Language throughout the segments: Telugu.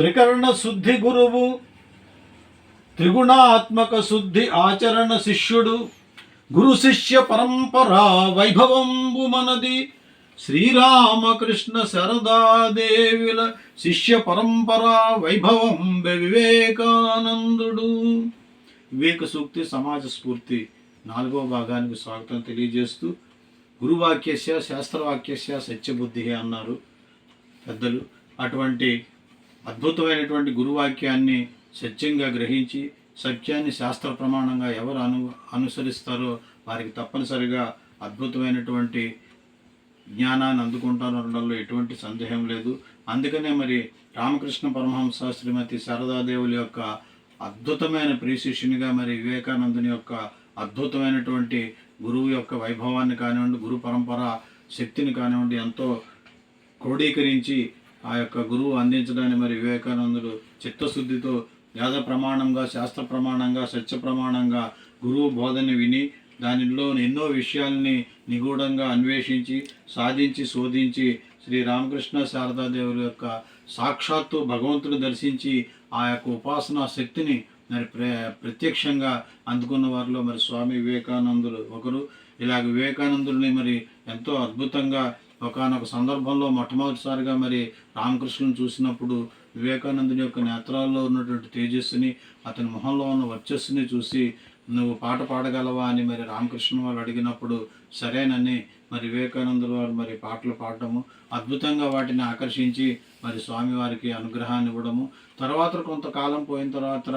త్రికరణ శుద్ధి గురువు త్రిగుణాత్మక శుద్ధి ఆచరణ శిష్యుడు గురు శిష్య పరంపరా వైభవంబు మనది. శ్రీరామకృష్ణ శరదాదేవిల శిష్య పరంపరా వైభవం వివేకానందుడు. వివేక సూక్తి సమాజ స్ఫూర్తి నాలుగో భాగానికి స్వాగతం తెలియజేస్తూ గురువాక్యస్య శాస్త్రవాక్యస్య సత్యబుద్ధి అన్నారు పెద్దలు. అటువంటి అద్భుతమైనటువంటి గురువాక్యాన్ని సత్యంగా గ్రహించి సత్యాన్ని శాస్త్ర ప్రమాణంగా ఎవరు అను అనుసరిస్తారో వారికి తప్పనిసరిగా అద్భుతమైనటువంటి జ్ఞానాన్ని అందుకుంటారనడంలో ఎటువంటి సందేహం లేదు. అందుకనే మరి రామకృష్ణ పరమహంస శ్రీమతి శారదాదేవుల యొక్క అద్భుతమైన ప్రియశిష్యునిగా మరి వివేకానందుని యొక్క అద్భుతమైనటువంటి గురువు యొక్క వైభవాన్ని కానివ్వండి గురు పరంపర శక్తిని కానివ్వండి ఎంతో క్రోడీకరించి ఆ యొక్క గురువు అందించడాన్ని మరి వివేకానందుడు చిత్తశుద్ధితో వేద ప్రమాణంగా శాస్త్ర ప్రమాణంగా సత్య ప్రమాణంగా గురువు బోధని విని దానిలో ఎన్నో విషయాల్ని నిగూఢంగా అన్వేషించి సాధించి శోధించి శ్రీ రామకృష్ణ శారదాదేవుల యొక్క సాక్షాత్తు భగవంతుడు దర్శించి ఆ యొక్క ఉపాసనా శక్తిని మరి ప్ర ప్రత్యక్షంగా అందుకున్న వారిలో మరి స్వామి వివేకానందులు ఒకరు. ఇలాగ వివేకానందుడిని మరి ఎంతో అద్భుతంగా ఒకానొక సందర్భంలో మొట్టమొదటిసారిగా మరి రామకృష్ణుని చూసినప్పుడు వివేకానందుని యొక్క నేత్రాల్లో ఉన్నటువంటి తేజస్సుని అతని మొహంలో ఉన్న వర్చస్సుని చూసి నువ్వు పాట పాడగలవా అని మరి రామకృష్ణ వాళ్ళు అడిగినప్పుడు సరేనని మరి వివేకానందుల వారు మరి పాటలు పాడటము అద్భుతంగా వాటిని ఆకర్షించి మరి స్వామివారికి అనుగ్రహాన్ని ఇవ్వడము తర్వాత కొంతకాలం పోయిన తర్వాత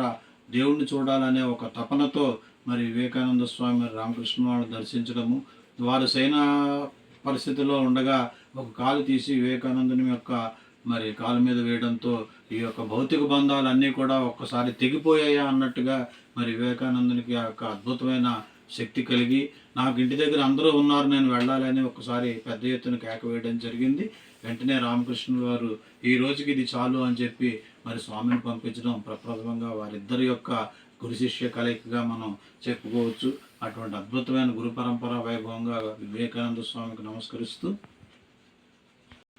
దేవుణ్ణి చూడాలనే ఒక తపనతో మరి వివేకానంద స్వామి మరి రామకృష్ణ వాళ్ళు దర్శించడము వారు సైనా పరిస్థితిలో ఉండగా ఒక కాలు తీసి వివేకానందుని యొక్క మరి కాలు మీద వేయడంతో ఈ యొక్క భౌతిక బంధాలన్నీ కూడా ఒక్కసారి తెగిపోయాయా అన్నట్టుగా మరి వివేకానందునికి ఆ యొక్క అద్భుతమైన శక్తి కలిగి నాకు ఇంటి దగ్గర అందరూ ఉన్నారు నేను వెళ్ళాలని ఒకసారి పెద్ద ఎత్తున కేక వేయడం జరిగింది. వెంటనే రామకృష్ణుల వారు ఈ రోజుకి ఇది చాలు అని చెప్పి మరి స్వామిని పంపించడం ప్రప్రథమంగా వారిద్దరి యొక్క గురు శిష్య కలయికగా మనం చెప్పుకోవచ్చు. అటువంటి అద్భుతమైన గురు పరంపర వైభవంగా వివేకానంద స్వామికి నమస్కరిస్తూ